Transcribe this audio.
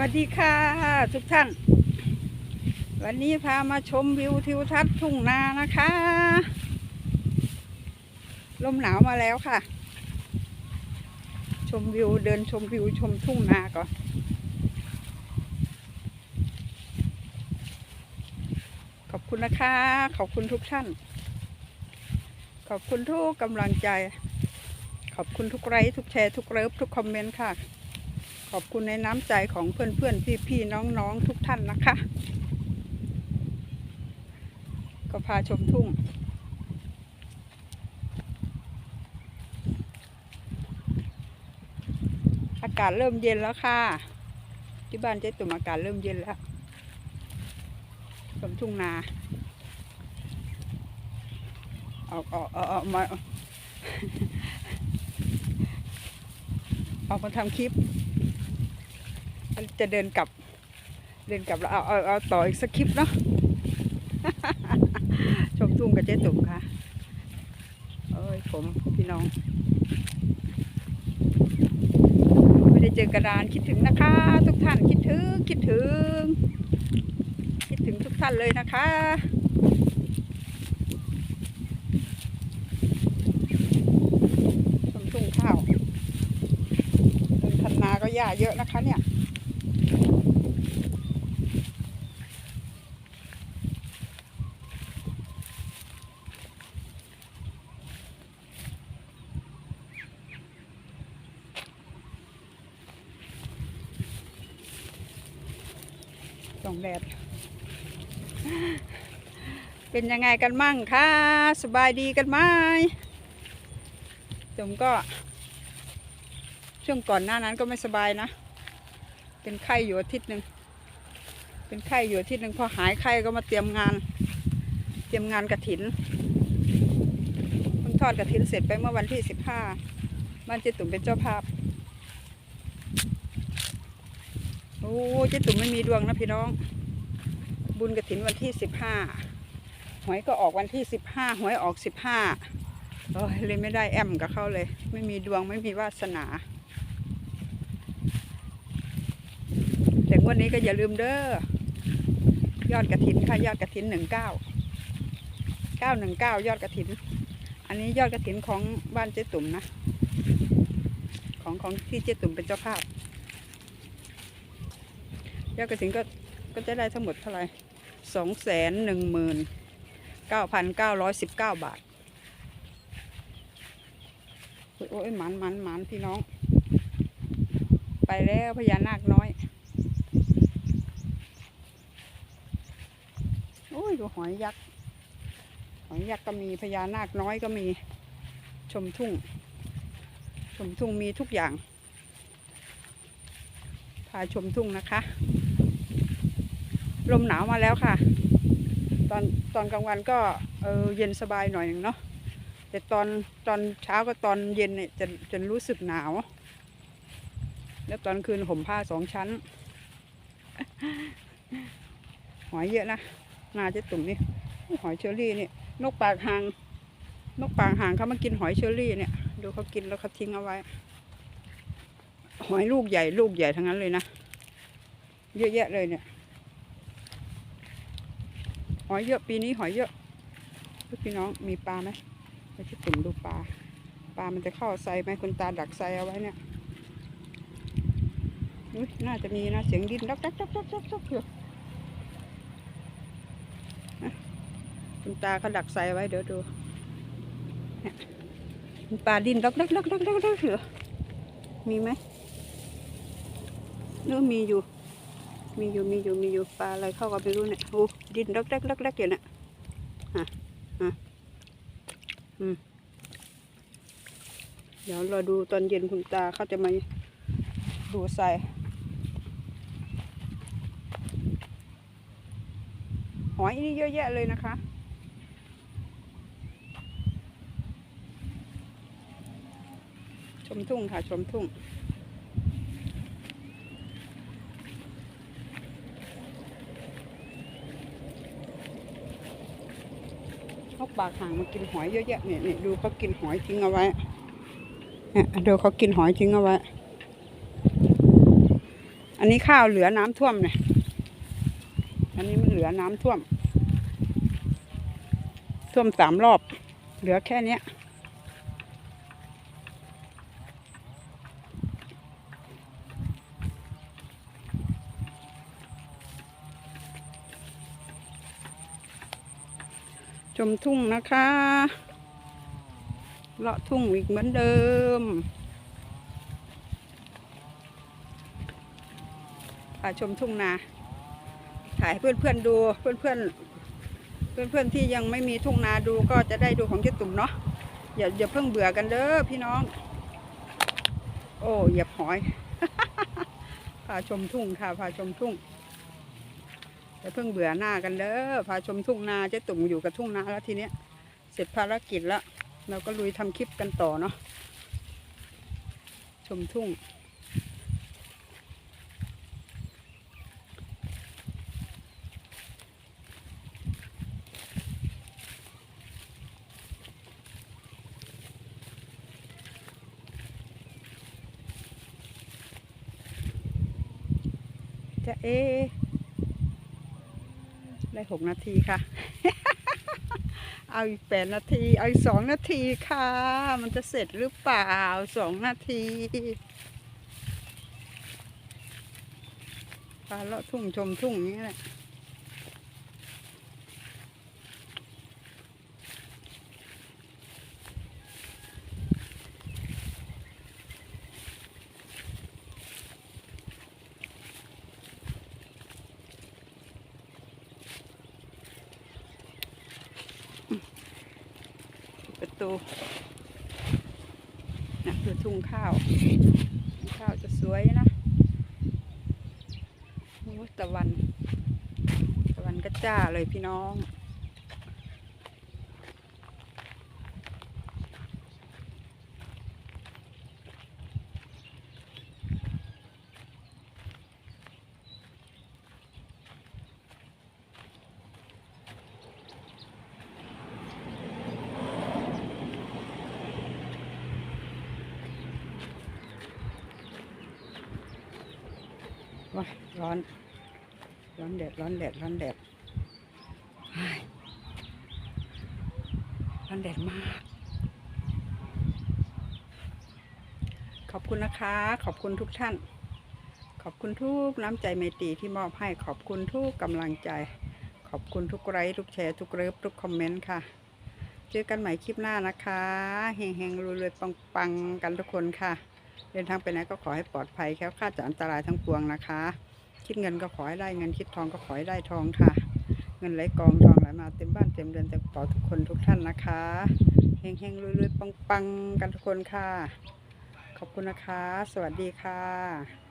วัสดีค่ะทุกท่าน วันนี้พามาชมวิวทิวทัศน์ทุ่งนานะคะ ลมหนาวมาแล้วค่ะ ชมวิวเดินชมวิวชมทุ่งนาก่อน ขอบคุณนะคะ ขอบคุณทุกท่าน ขอบคุณทุกกำลังใจ ขอบคุณทุกไลค์ทุกแชร์ทุกเลิฟทุกคอมเมนต์ค่ะ ขอบคุณในน้ำใจของเพื่อนๆ พี่ๆ น้องๆ ทุกท่านนะคะ ก็พาชมทุ่ง อากาศเริ่มเย็นแล้วค่ะ ที่บ้านเจ๊ตุ่มอากาศเริ่มเย็นแล้ว ชมทุ่งนาเอาเอาเอาเอามาเอามาทำคลิป จะเดินกลับ เดินกลับแล้วเอาเอาเอาต่ออีกสักคลิปเนาะชมทุ่งกับเจ๊ตุ่มค่ะเอ้ยผมพี่น้อง ไม่ได้เจอกระดานคิดถึงนะคะ ทุกท่านคิดถึงคิดถึง คิดถึงทุกท่านเลยนะคะชมทุ่งข้าวเดินคันนาก็หญ้าเยอะนะคะเนี่ย ส่องแดด เป็นยังไงกันมั่งคะสบายดีกันไหมผมก็ ช่วงก่อนหน้านั้นก็ไม่สบายนะ เป็นไข้อยู่อาทิตย์หนึ่งเป็นไข้อยู่อาทิตย์หนึ่งพอหายไข้ก็มาเตรียมงาน เตรียมงานกระถินเพิ่งทอดกระถินเสร็จไปเมื่อวันที่สิบห้าบ้านเจ๊ตุ่มเป็นเจ้าภาพ โอ้เจ๊ตุ่มไม่มีดวงนะพี่น้อง บุญกระถินวันที่สิบห้าหวยก็ออกวันที่สิบห้าหวยออกสิบห้าโอ้ยเลยไม่ได้แอมกับเขาเลย ไม่มีดวงไม่มีวาสนา แต่วันนี้ก็อย่าลืมเด้อยอดกระถินค่ะยอดกระถินหนึ่งเก้าเก้าหนึ่งเก้ายอดกระถิน อันนี้ยอดกระถินของบ้านเจ๊ตุ่มนะ ของของที่เจ๊ตุ่มเป็นเจ้าภาพ ยอดกระถินก็ก็จะได้ทั้งหมดเท่าไหร่สองแสนหนึ่งหมื่นเก้าพันเก้าร้อยสิบเก้าบาท โอ้ยหมันหมันหมันพี่น้อง ไปแล้วพญานาคน้อย โอ้ยดูหอยยักษ์ หอยยักษ์ก็มีพญานาคน้อยก็มี ชมทุ่ง ชมทุ่งมีทุกอย่าง พาชมทุ่งนะคะ ลมหนาวมาแล้วค่ะ ตอนตอนกลางวันก็เออเย็นสบายหน่อยหนึ่งเนาะแต่ตอนตอนเช้ากับตอนเย็นเนี่ยจะจะรู้สึกหนาว แล้วตอนคืนห่มผ้าสองชั้น หอยเยอะนะนาจะตุ่มนี่หอยเชอรี่นี่นกปากหางนกปากหางเขามากินหอยเชอรี่เนี่ยดูเขากินแล้วเขาทิ้งเอาไว้ หอยลูกใหญ่ลูกใหญ่ทั้งนั้นเลยนะเยอะแยะเลยเนี่ย อยเยอะปีนี้หอยเยอะพี่น้องมีปลาไหมไปที่ตุ่มดูปลาปลามันจะเข้าไซไหมคุณตาดักไซเอาไว้เนี่ยน่าจะมีนะเสียงดินดักดักดักดักดักดักอยู่คุณตาเขาดักไซไว้เดี๋ยวดูเนี่ยปลาดินดักดักดักดักดักดักอยู่มีไหมเนื้มีอยู่ มีอยู่มีอยู่มีอยู่ปลาอะไรเข้าก็ไม่รู้เนี่ยโอ้ดินดักดักดักดักอยู่เนี่ยฮะฮะอืมเดี๋ยวเราดูตอนเย็นคุณตาเขาจะมาดูใส่หอยนี่เยอะแยะเลยนะคะชมทุ่งค่ะชมทุ่ง เขา ปากห่างมากินหอยเยอะแยะเนี่ยเนี่ยดูเขากินหอยทิ้งเอาไว้เนี่ยดูเขากินหอยทิ้งเอาไว้ อันนี้ข้าวเหลือน้ำท่วมเนี่ยอันนี้มันเหลือน้ำท่วม ท่วมสามรอบ เหลือแค่เนี้ย ช มทุ่งนะคะเลาะทุ่งอีกเหมือนเดิมพาชมทุ่งนา ถ่ายเพื่อนๆดูเพื่อนๆเพื่อนๆที่ยังไม่มีทุ่งนาดูก็จะได้ดูของเจ๊ตุ่มเนาะอย่าอย่าเพิ่งเบื่อกันเด้อพี่น้อง โอ้เหยียบหอย พาชมทุ่งค่ะพาชมทุ่ง อย่าเพิ่งเบื่อหน้ากันเด้อพาชมทุ่งนาเจ๊ตุ่มอยู่กับทุ่งนาแล้วทีเนี้ย เสร็จภารกิจแล้ว เราก็ลุยทำคลิปกันต่อเนาะชมทุ่ง จะเอ ได้หกนาทีค่ะ เอาอีกแปดนาที เอาอีกสองนาทีค่ะ มันจะเสร็จหรือเปล่าสองนาทีพาเลาะทุ่งชมทุ่งอย่างนี้แหละ ตูนะคือทุ่งข้าว ข้าวจะสวยนะโอ้ตะวัน ตะวันก็จ้าเลยพี่น้อง ว้าร้อน ร้อนแดดร้อนแดดร้อนแดดร้อนแดดมาก ขอบคุณนะคะ ขอบคุณทุกท่าน ขอบคุณทุกน้ำใจเมตรีที่มอบให้ขอบคุณทุกกำลังใจ ขอบคุณทุกไลค์ทุกแชร์ทุกเลิฟทุกคอมเมนต์ค่ะเจอกันใหม่คลิปหน้านะคะเฮงๆรวยๆปังๆกันทุกคนค่ะ เดินทางไปไหนก็ขอให้ปลอดภัยแค้วคลาดจากอันตรายทั้งปวงนะคะ คิดเงินก็ขอให้ได้เงินคิดทองก็ขอให้ได้ทองค่ะ เงินไหลกองทองไหลมาเต็มบ้านเต็มเรือนเต็มกระเป๋าทุกคนทุกท่านนะคะเฮงเฮงรวยๆปังๆกันทุกคนค่ะ ขอบคุณนะคะ สวัสดีค่ะ